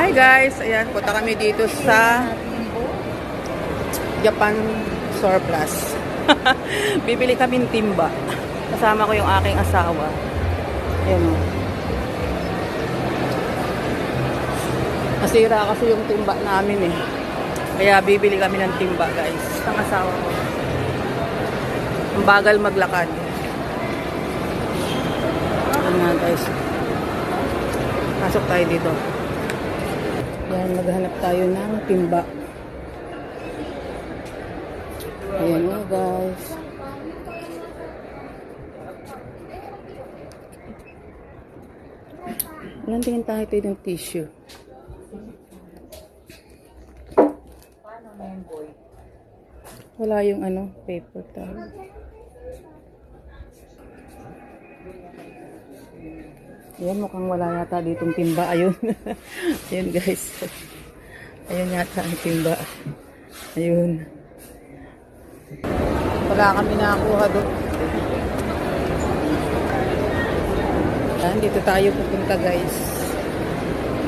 Hi guys, ayan, punta kami dito sa Japan Surplus. Bibili kami ng timba. Kasama ko yung aking asawa. Ayan o. Nasira kasi yung timba namin eh. Kaya bibili kami ng timba guys. Ang asawa ko. Ang bagal maglakad. Ayan nga guys. Pasok tayo dito. Yan, maghanap tayo ng timba. Ayan nga guys. Ilan tingin tayo tayo ng tissue? Wala yung ano, paper towel. Ayan, mukhang wala yata ditong timba. Ayun. Ayun guys. Ayun yata ang timba. Ayun. Wala kami nakakuha doon. Dito tayo pupunta guys.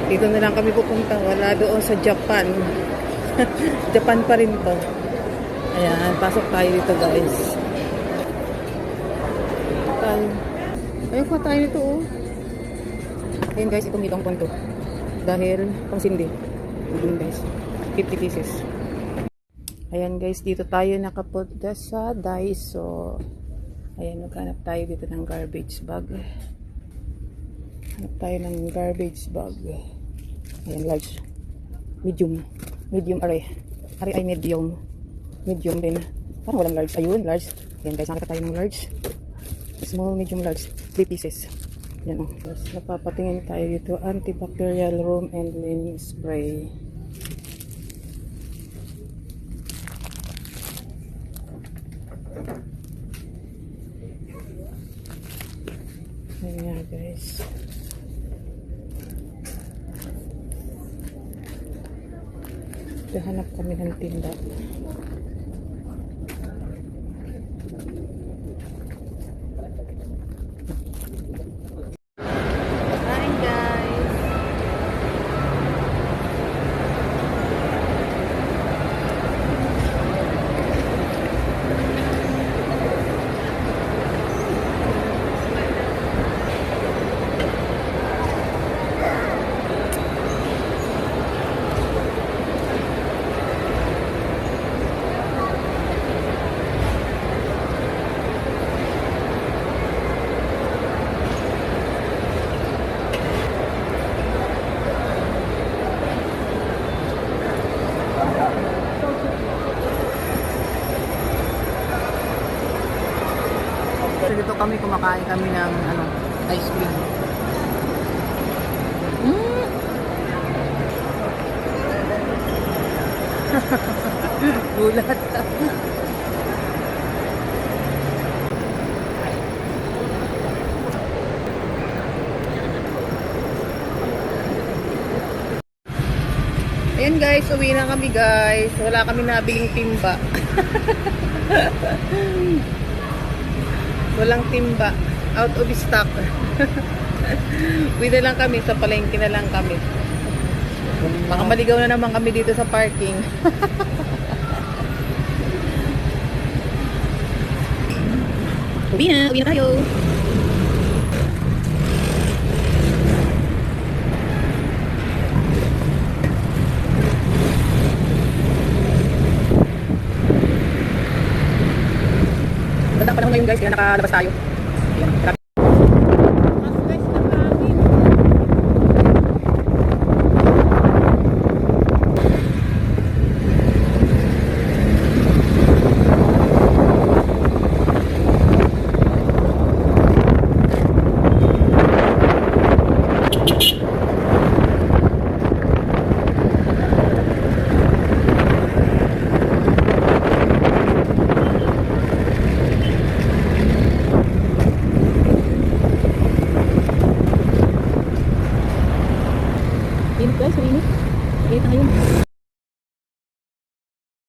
Dito na lang kami pupunta. Wala doon sa Japan. Japan pa rin to. Ayan, pasok tayo dito guys. Tayo. Ayun pa tayo nito oh. Ayun guys, itong itong punto. Dahil pangsindi. Ayun guys. 50 pieces. Ayan guys, dito tayo nakapunta sa Daiso. Ayan, maghanap tayo dito ng garbage bag. Hanap tayo ng garbage bag. Ayan, large. Medium. Medium aray. Aray ay medium. Medium din. Parang walang large. Ayun, large. Ayan guys, nakita tayo ng large. Small, medium, large. 3 pieces. Yan o. Tapos napapatingin tayo dito. Antibacterial room and linen spray. Yan nga guys. Hanap kami ng tinda. Kami kumakain kami ng ano, ice cream. Mm. Gulat. Ayan guys, uwi na kami guys. Wala kami nabiling timba. Walang timba. Out of stock. Uwi lang kami. Sa palengke na lang kami. Baka maligaw na naman kami dito sa parking. uwi na. Uwi na tayo. Ganda pa naman ngayon guys. Kaya nakalabas tayo. I.